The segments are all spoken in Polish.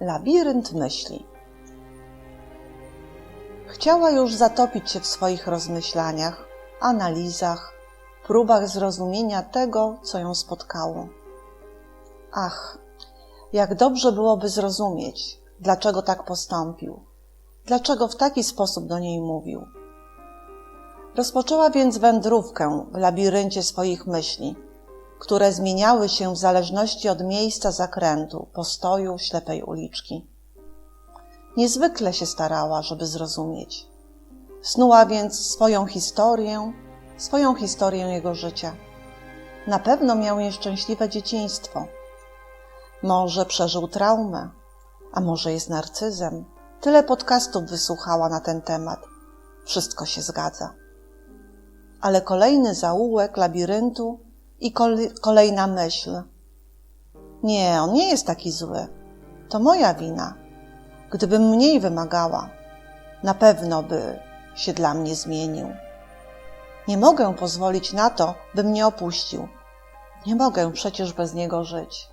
Labirynt myśli. Chciała już zatopić się w swoich rozmyślaniach, analizach, próbach zrozumienia tego, co ją spotkało. Ach, jak dobrze byłoby zrozumieć, dlaczego tak postąpił, dlaczego w taki sposób do niej mówił. Rozpoczęła więc wędrówkę w labiryncie swoich myśli, które zmieniały się w zależności od miejsca zakrętu, postoju ślepej uliczki. Niezwykle się starała, żeby zrozumieć. Snuła więc swoją historię, swoją historię jego życia. Na pewno miał nieszczęśliwe dzieciństwo. Może przeżył traumę, a może jest narcyzem. Tyle podcastów wysłuchała na ten temat. Wszystko się zgadza. Ale kolejny zaułek labiryntu i kolejna myśl. Nie, on nie jest taki zły. To moja wina. Gdybym mniej wymagała, na pewno by się dla mnie zmienił. Nie mogę pozwolić na to, by mnie opuścił. Nie mogę przecież bez niego żyć.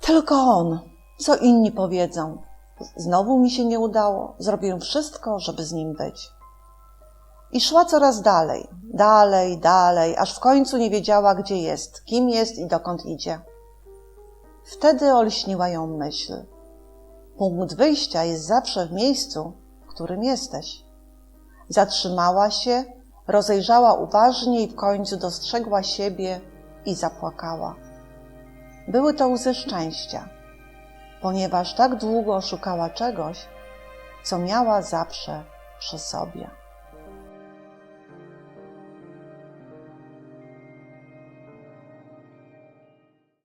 Tylko on, co inni powiedzą. Znowu mi się nie udało, zrobię wszystko, żeby z nim być. I szła coraz dalej, dalej, dalej, aż w końcu nie wiedziała, gdzie jest, kim jest i dokąd idzie. Wtedy olśniła ją myśl. Punkt wyjścia jest zawsze w miejscu, w którym jesteś. Zatrzymała się, rozejrzała uważnie i w końcu dostrzegła siebie i zapłakała. Były to łzy szczęścia, ponieważ tak długo szukała czegoś, co miała zawsze przy sobie.